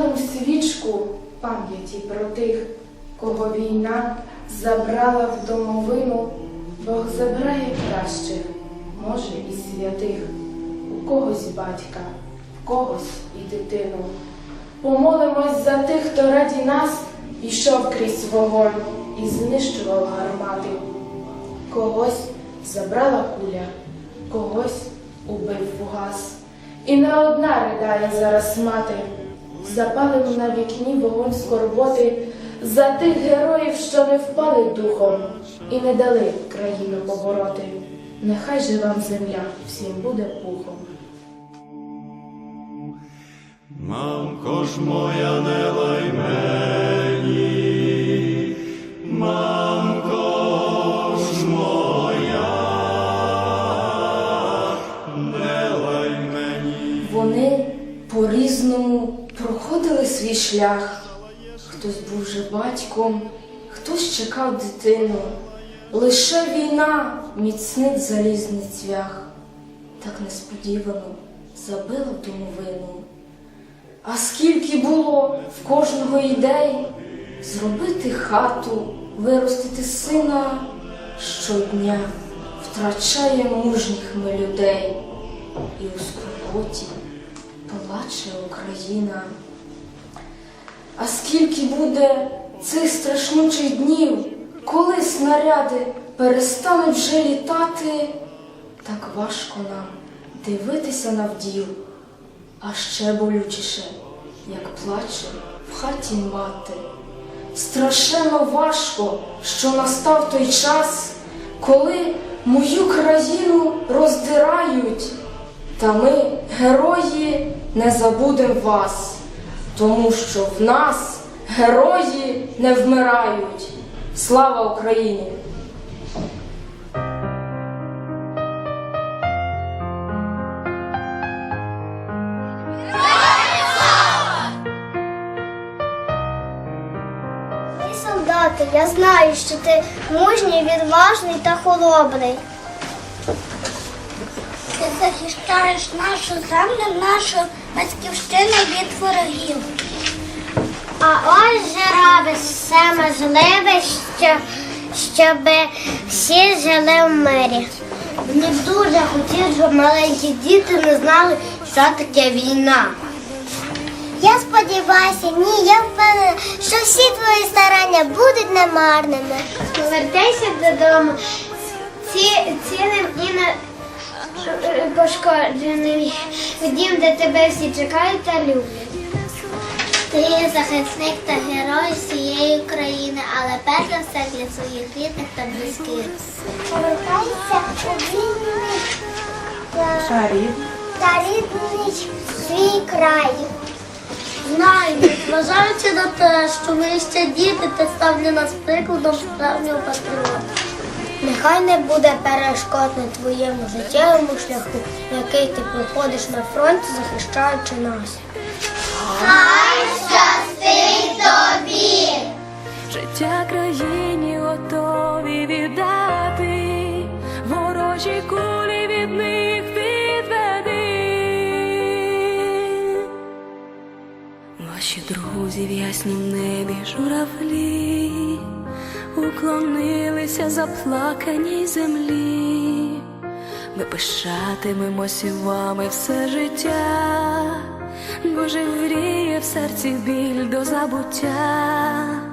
Запалим свічку пам'яті про тих, кого війна забрала в домовину, Бог забирає кращих, може і святих, у когось батька, в когось і дитину. Помолимось за тих, хто раді нас пішов крізь вогонь і знищував гармати. Когось забрала куля, когось убив фугас. І не одна ридає зараз мати, запалимо на вікні вогонь скорботи за тих героїв, що не впали духом і не дали країну побороти. Нехай же вам земля всім буде пухом. Мамко ж моя не лай мені, мамко ж моя, не лай мені. Вони по-різному проходили свій шлях. Хтось був вже батьком, хтось чекав дитину. Лише війна міцнить залізний цвях. Так несподівано забила в домовину. А скільки було в кожного ідей зробити хату, виростити сина щодня втрачає мужніх ми людей, і у скорботі плаче Україна. А скільки буде цих страшнучих днів, коли снаряди перестануть вже літати, так важко нам дивитися на вділ, а ще болючіше, як плаче в хаті мати. Страшенно важко, що настав той час, коли мою країну роздирають. Та ми, герої, не забудем вас, тому що в нас герої не вмирають. Слава Україні! Ти солдати, я знаю, що ти мужній, відважний та хоробрий. Ти захищаєш нашу землю, нашу батьківщину від ворогів. А ось же все можливе, що, щоб всі жили в мирі. Мені дуже хотілося, щоб маленькі діти не знали, що таке війна. Я сподіваюся, ні, я впевнена, що всі твої старання будуть немарними. Повертайся додому ці, цілим і не пошкодженим в дім, де тебе всі чекають та люблять. Ти є захисник та герой всієї України, але перш за все для своїх рідних та близьких. Повертайся у вільний та, та рідний свій край. Знаю, зважаючи на те, що ми ще діти, ти ставлю нас прикладом справжнього патріота. Нехай не буде перешкод на твоєму життєвому шляху, який ти проходиш на фронті, захищаючи нас. Хай щастить тобі! Життя країні готові віддати, ворожі кулі від них відведи. Ваші друзі в яснім небі журавлі уклонилися заплаканій землі. Ми пишатимемось вами все життя, бо живріє в серці біль до забуття.